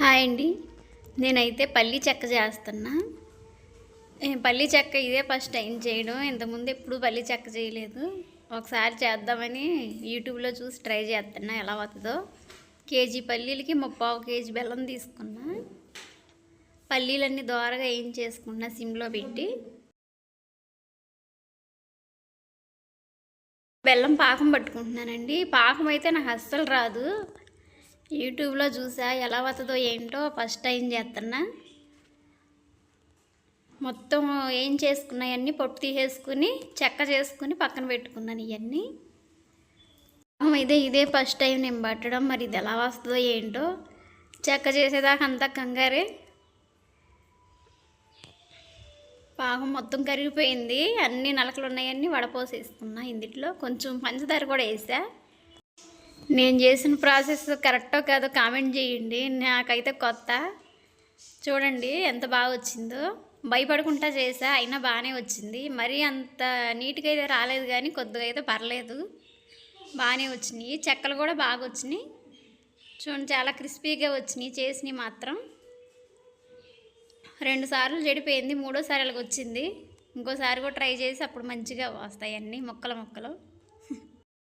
Hi అండి. నేనైతే పల్లీ చెక్క చేస్తున్నా. పల్లీ చెక్క ఇదే ఫస్ట్ టైం చేయడం. ఇంతకుముందు ఎప్పుడు పల్లీ చెక్క చేయలేదు. ఒకసారి చేద్దామని యూట్యూబ్లో చూసి ట్రై చేస్తున్నా ఎలా అవుతుందో. కేజీ పల్లీలకి ముప్పావు కేజీ బెల్లం తీసుకున్నా. పల్లీలన్నీ దోరగా ఏం చేసుకున్నా సిమ్లో పెట్టి. బెల్లం పాకం పట్టుకుంటున్నానండి. పాకం అయితే నాకు అస్సలు రాదు. యూట్యూబ్లో చూసా ఎలా వస్తుందో ఏంటో ఫస్ట్ టైం చేస్తున్నా. మొత్తం ఏం చేసుకున్నాయన్నీ పొట్టు తీసేసుకుని చెక్క చేసుకుని పక్కన పెట్టుకున్నాను ఇవన్నీ పాకం అయితే ఇదే ఫస్ట్ టైం నేను పట్టడం మరి ఇది ఎలా వస్తుందో ఏంటో. చెక్క చేసేదాకా అంతా కంగారే. పాకం మొత్తం కరిగిపోయింది అన్ని నలకలు ఉన్నాయన్నీ వడపోసేసుకున్నా ఇందులో కొంచెం పంచదార కూడా వేసా. నేను చేసిన ప్రాసెస్ కరెక్టో కాదో కామెంట్ చేయండి. నాకైతే కొత్త. చూడండి ఎంత బాగా వచ్చిందో. భయపడకుండా చేసా అయినా బాగానే వచ్చింది. మరీ అంత నీట్గా అయితే రాలేదు కానీ కొద్దిగా అయితే పర్లేదు. బాగానే వచ్చినాయి. చెక్కలు కూడా బాగా వచ్చినాయి. చూడండి చాలా క్రిస్పీగా వచ్చినాయి. చేసినవి మాత్రం. రెండు సార్లు చెడిపోయింది మూడోసారి అలాగ వచ్చింది ఇంకోసారి కూడా ట్రై చేసి అప్పుడు మంచిగా వస్తాయి అన్నీ మొక్కల మొక్కలు.